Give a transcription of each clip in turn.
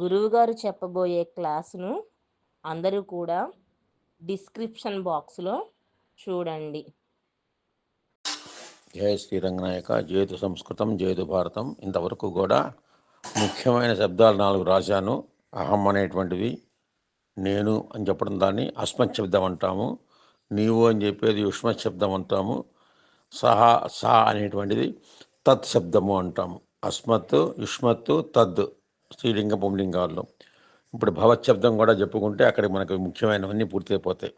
గురువుగారు చెప్పబోయే క్లాసును అందరూ కూడా డిస్క్రిప్షన్ బాక్స్లో చూడండి. జయ శ్రీరంగనాయక జయతు సంస్కృతం జయతు భారతం. ఇంతవరకు కూడా ముఖ్యమైన శబ్దాలు నాలుగు రాశాను. అహం అనేటువంటిది నేను అని చెప్పడం దాన్ని అస్మత్ శబ్దం అంటాము. నీవు అని చెప్పేది యుష్మత్ శబ్దం అంటాము. సహా సా అనేటువంటిది తత్ శబ్దము అంటాము. అస్మత్ యుష్మత్ తద్. స్త్రీలింగ పుంలింగాల్లో. ఇప్పుడు భవత్ శబ్దం కూడా చెప్పుకుంటే అక్కడికి మనకు ముఖ్యమైనవన్నీ పూర్తయిపోతాయి.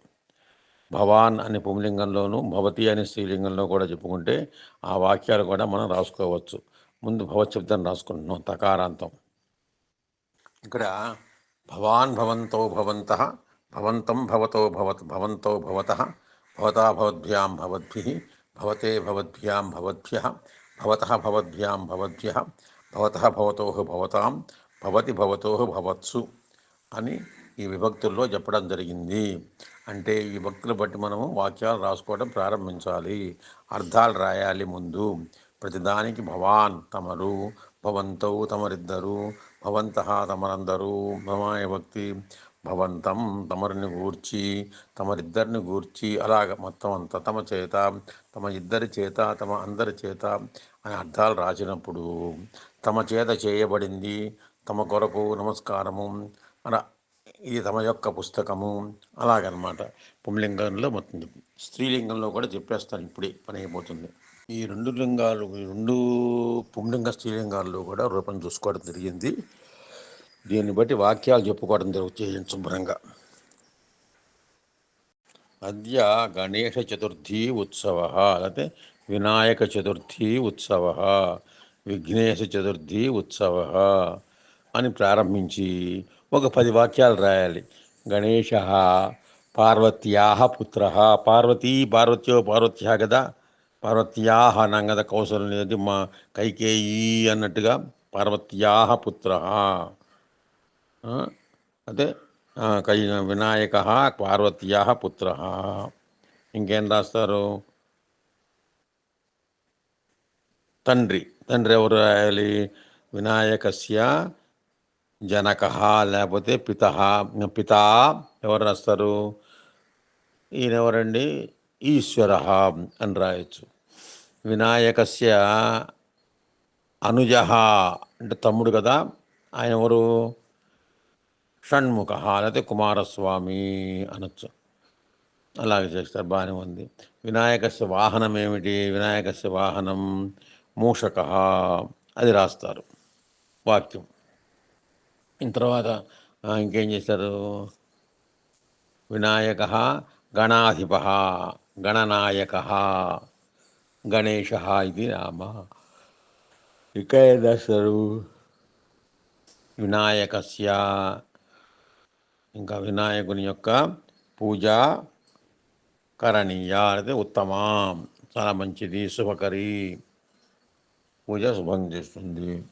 భవాన్ అనే పుంలింగంలోను భవతి అనే స్త్రీలింగంలో కూడా చెప్పుకుంటే ఆ వాక్యాలు కూడా మనం రాసుకోవచ్చు. ముందు భవత్ శబ్దం రాసుకుంటున్నాం తకారాంతం. ఇక్కడ భవాన్ భవంతో భవంత భవంతం భవతో భవత్ భవంతో భవత భవతా భవద్భ్యాం భవద్భి భవతే భవద్భ్యాం భవద్భ్య భవత భవద్భ్యాం భవద్భ్య భవత భవతో భవతాం భవతి భవతో భవత్సు అని ఈ విభక్తుల్లో చెప్పడం జరిగింది. అంటే ఈ విభక్తులు బట్టి మనము వాక్యాలు రాసుకోవడం ప్రారంభించాలి. అర్థాలు రాయాలి ముందు. ప్రతిదానికి భవాన్ తమరు భవంతౌ తమరిద్దరు భవంత తమరందరూ భవాయ భక్తి భవంతం తమరిని గూర్చి తమరిద్దరిని గూర్చి అలాగ మొత్తం అంతా తమ చేత తమ ఇద్దరి చేత తమ అందరి చేత అని అర్థాలు రాసినప్పుడు తమ చేత చేయబడింది తమ కొరకు నమస్కారము అలా ఇది తమ యొక్క పుస్తకము అలాగనమాట. పుంలింగంలో మొత్తం స్త్రీలింగంలో కూడా చెప్పేస్తాను ఇప్పుడే పని అయిపోతుంది. ఈ రెండు లింగాలు ఈ రెండు పుంలింగ స్త్రీలింగాల్లో కూడా రూపం చూసుకోవడం జరిగింది. దీన్ని బట్టి వాక్యాలు చెప్పుకోవడం జరుగుతుంది శుభ్రంగా అద్య గణేష చతుర్థి ఉత్సవ లేకపోతే వినాయక చతుర్థి ఉత్సవ విఘ్నేశ చతుర్థి ఉత్సవ అని ప్రారంభించి ఒక పది వాక్యాలు రాయాలి. గణేష పార్వత్యా పుత్ర పార్వతీ పార్వత్యో పార్వత్యా కదా పార్వత్యా అన్నాం కదా అనేది మా కైకేయి అన్నట్టుగా పార్వత్యా పుత్ర. అదే కై వినాయక పార్వత్యా పుత్ర. ఇంకేం రాస్తారు? తండ్రి. తండ్రి ఎవరు రాయాలి? వినాయకస్య జనక లేకపోతే పిత. పిత ఎవరు రాస్తారు? ఈయన ఎవరండి ఈశ్వర అని రాయొచ్చు. వినాయకస్య అనుజ అంటే తమ్ముడు కదా? ఆయన ఎవరు? షణ్ముఖ లేకపోతే కుమారస్వామి అనొచ్చు. అలాగే చేస్తారు బాగానే ఉంది. వినాయకస్య వాహనం ఏమిటి వినాయకస్య వాహనం మూషక అది రాస్తారు. వాక్యం. ఇన్ తర్వాత ఇంకేం చేశారు? వినాయక గణాధిప గణనాయక గణేష ఇది రామ. ఇక్కడ ఏం రాస్తారు వినాయకస్య ఇంకా వినాయకుని యొక్క పూజ కరణీయ అయితే ఉత్తమ. చాలా మంచిది శుభకరి. పూజ శుభం చేస్తుంది.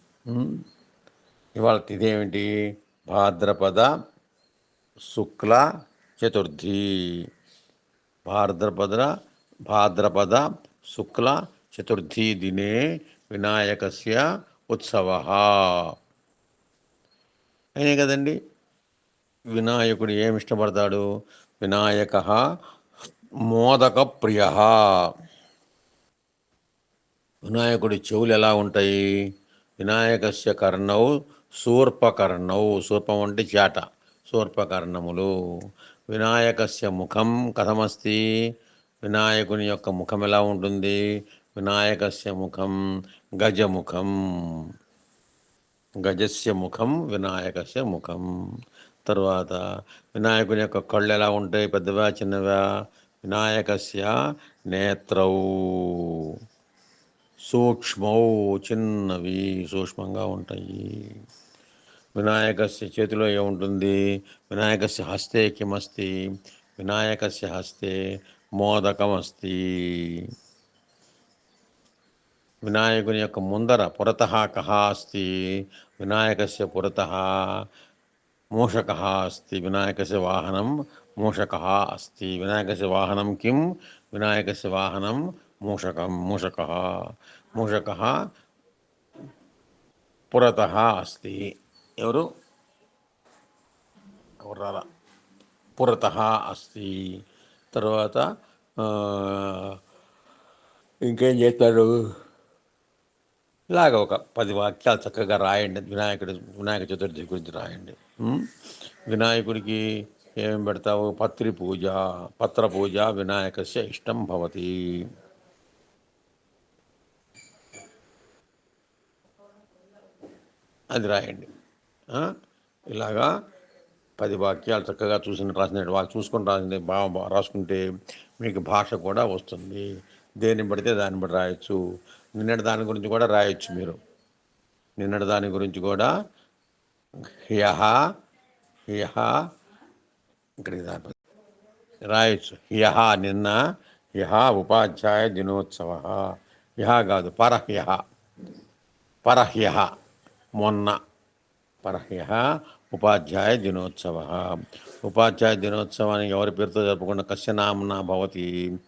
ఇవాళ ఇదేమిటి? భాద్రపద శుక్ల చతుర్థి. భాద్రపద భాద్రపద శుక్ల చతుర్థి దినే వినాయకస్య ఉత్సవ. అయినాయి కదండి? వినాయకుడు ఏమి ఇష్టపడతాడు? వినాయక మోదక ప్రియ. వినాయకుడి చెవులు ఎలా ఉంటాయి? వినాయకస్య కర్ణౌ శూర్పకర్ణౌ శూర్పం అంటే చేట శూర్పకర్ణములు వినాయకస్య ముఖం కథమస్తి. వినాయకుని యొక్క ముఖం ఎలా ఉంటుంది? వినాయకస్య ముఖం గజముఖం. గజస్య ముఖం వినాయకస్య ముఖం. తర్వాత వినాయకుని యొక్క కళ్ళు ఎలా ఉంటాయి? పెద్దవా చిన్నవా? వినాయకస్య నేత్రౌ. సూక్ష్మౌ చిన్నవి సూక్ష్మంగా ఉంటాయి. వినాయకస్య చేతిలో ఏముంటుంది? వినాయకస్య హస్తే కిమస్తి? వినాయకస్య హస్తే మోదకమస్తి. వినాయకుని యొక్క ముందర పురత కహ అస్తి. వినాయకస్య పురత మూషక అస్తి వినాయకస్య వాహనం మూషక అస్తి వినాయకస్య వాహనం కిం? వినాయకస్య వాహనం మూషకం మూషక. మూషక పురత అస్తి. ఎవరు? కుర్రాల పురత అస్తి. తర్వాత ఇంకేం చేస్తాడు ఇలాగ ఒక పది వాక్యాలు చక్కగా రాయండి. వినాయకుడి వినాయక చతుర్థి గురించి రాయండి. వినాయకుడికి ఏం పెడతావు? పత్రి పూజ పత్ర పూజ వినాయకస్య ఇష్టం భవతి. అది రాయండి. ఇలాగా పది వాక్యాలు చక్కగా చూసిన రాసిన వాళ్ళు చూసుకొని రాసింది బాగా రాసుకుంటే మీకు భాష కూడా వస్తుంది. దేన్ని పడితే దాన్ని బట్టి రాయొచ్చు. నిన్నటి దాని గురించి కూడా రాయొచ్చు మీరు. నిన్నటి దాని గురించి కూడా హ్యహ హ్యహ ఇక్కడికి దాని రాయొచ్చు. హ్యహ నిన్న హ్యహ ఉపాధ్యాయ దినోత్సవ. హ్యహ కాదు పరహ్యహ. పరహ్యహ మొన్న. పరహ్య ఉపాధ్యాయ దినోత్సవ. ఉపాధ్యాయ దినోత్సవానికి ఎవరి పేరుతో జరుపుకున్న కశ్యనామ్నా భవతి?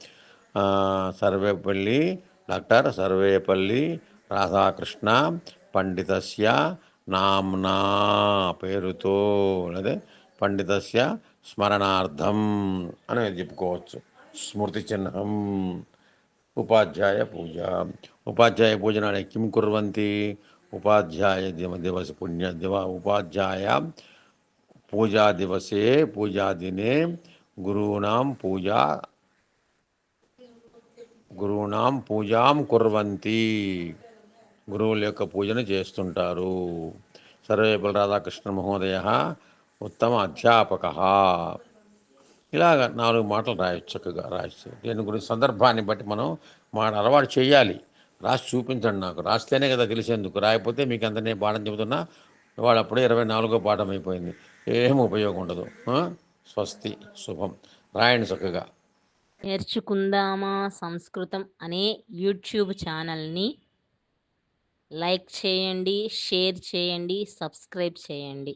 సర్వేపల్లి డాక్టర్ సర్వేపల్లి రాధాకృష్ణ పండితస్య నామ్నా పేరుతో అదే పండితస్య స్మరణార్థం అని చెప్పుకోవచ్చు. స్మృతి చిహ్నం. ఉపాధ్యాయ పూజ. ఉపాధ్యాయ పూజ నాడే కిం కుర్వంతి? ఉపాధ్యాయ దివ దివస పుణ్య దివ ఉపాధ్యాయ పూజా దివసే పూజా దినే గురూణాం పూజా గురువునాం పూజాం కుర్వంతి. గురువుల యొక్క పూజను చేస్తుంటారు. సర్వేపల్లి రాధాకృష్ణ మహోదయ ఉత్తమ అధ్యాపక. ఇలాగ నాలుగు మాటలు రాయొచ్చు చక్కగా రాయొచ్చు. దీని గురించి సందర్భాన్ని బట్టి మనం మాట అలవాటు చేయాలి. రాసి చూపించండి నాకు. రాస్తేనే కదా తెలిసేందుకు. రాయకపోతే మీకు అంత నేను పాఠం చెబుతున్నా వాడు అప్పుడే ఇరవై నాలుగో పాఠం అయిపోయింది. ఏం ఉపయోగం ఉండదు. స్వస్తి శుభం. రాయండి చక్కగా. నేర్చుకుందామా సంస్కృతం అనే యూట్యూబ్ ఛానల్ని లైక్ చేయండి షేర్ చేయండి సబ్స్క్రైబ్ చేయండి.